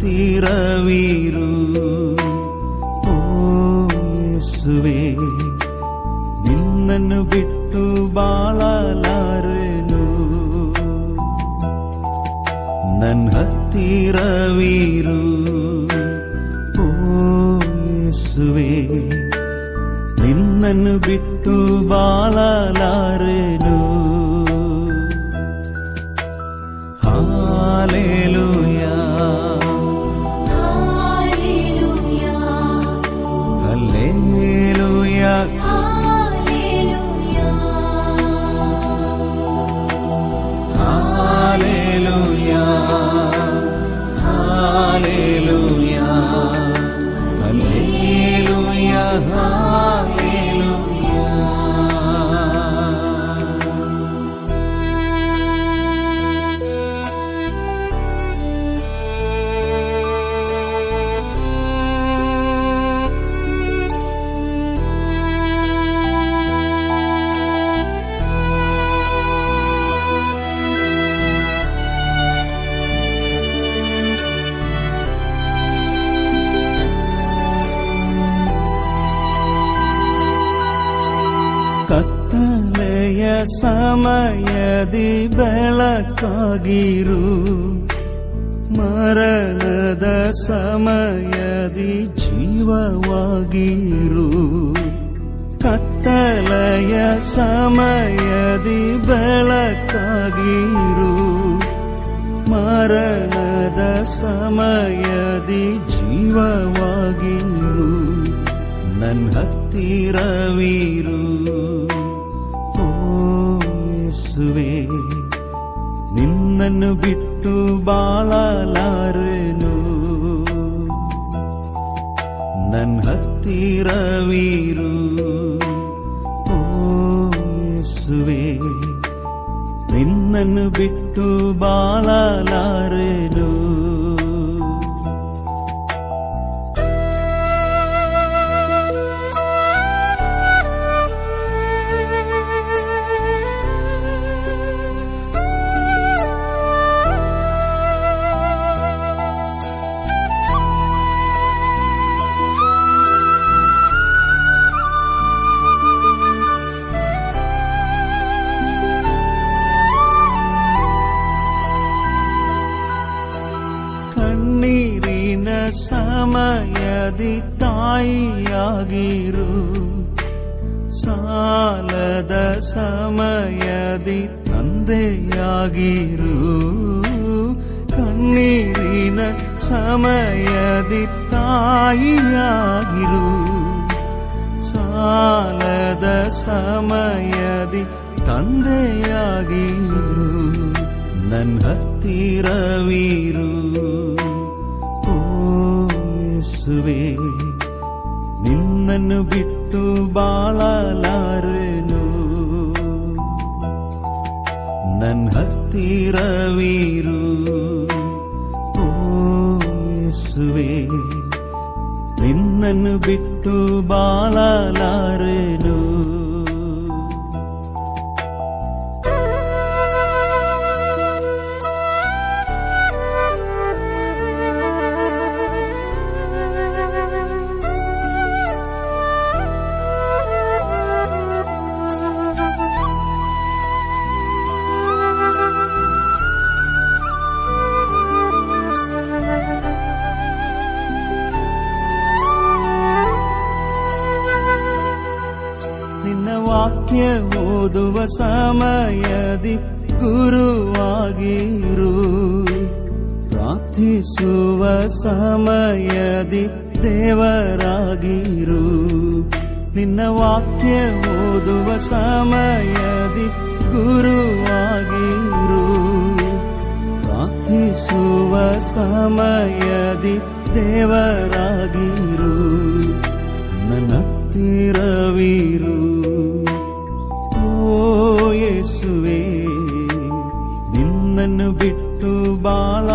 ಹತ್ತಿರವಿರು ಓ ಯೇಸುವೆ ನಿನ್ನನ್ನು ಬಿಟ್ಟು ಬಾಳಲಾರೆನು? ನನ್ನ ಹತ್ತಿರವಿರು. ಓ ಯೇಸುವೆ ನಿನ್ನನ್ನು ಬಿಟ್ಟು ಬಾಳಲಾರೆನು? ಕತ್ತಲೆಯ ಸಮಯದಿ ಬೆಳಕಾಗಿರು. ಮರಣದ ಸಮಯದಿ ಜೀವವಾಗಿರು. ಕತ್ತಲೆಯ ಸಮಯದಿ ಬೆಳಕಾಗಿರು. ಮರಣದ ಸಮಯದಿ ಜೀವವಾಗಿರು. ನನ್ನ ಹತ್ತಿರವಿರು. ಯೇಸುವೆ ನಿನ್ನನ್ನು ಬಿಟ್ಟು ಬಾಳಲಾರೆನು ನನ್ನ ಹತ್ತಿರವಿರು ಓ ಯೇಸುವೆ ನಿನ್ನನ್ನು ಬಿಟ್ಟು ಬಾಳಲಾರೆನು ತಾಯಿಯಾಗಿರು ಸಾಲದ ಸಮಯದಿ ತಂದೆಯಾಗಿರು ಕಣ್ಣೀರಿನ ಸಮಯದಿ ತಾಯಿಯಾಗಿರು ಸಾಲದ ಸಮಯದಿ ತಂದೆಯಾಗಿರು ನನ್ನ ಹತ್ತಿರವಿರು ಓ ಯೇಸುವೆ ನಿನ್ನನ್ನು ಬಿಟ್ಟು ಬಾಳಲಾರೆನು? ನನ್ನ ಹತ್ತಿರವಿರು ಓ ಯೇಸುವೆ ನಿನ್ನನ್ನು ಬಿಟ್ಟು ಬಾಳಲಾರೆನು? ವಾಕ್ಯ ಓದುವ ಸಮಯದಿ ಗುರುವಾಗಿರು. ಪ್ರಾರ್ಥಿಸುವ ಸಮಯದಿ ದೇವರಾಗಿರು. ನಿನ್ನ ವಾಕ್ಯ ಓದುವ ಸಮಯದಿ ಗುರುವಾಗಿರು. ಪ್ರಾರ್ಥಿಸುವ ಸಮಯದಿ ದೇವರಾಗಿರು. ನನ್ನ ಹತ್ತಿರವಿರು ನಿನ್ನನ್ನು ಬಿಟ್ಟು ಬಾಳಲಾರೆನು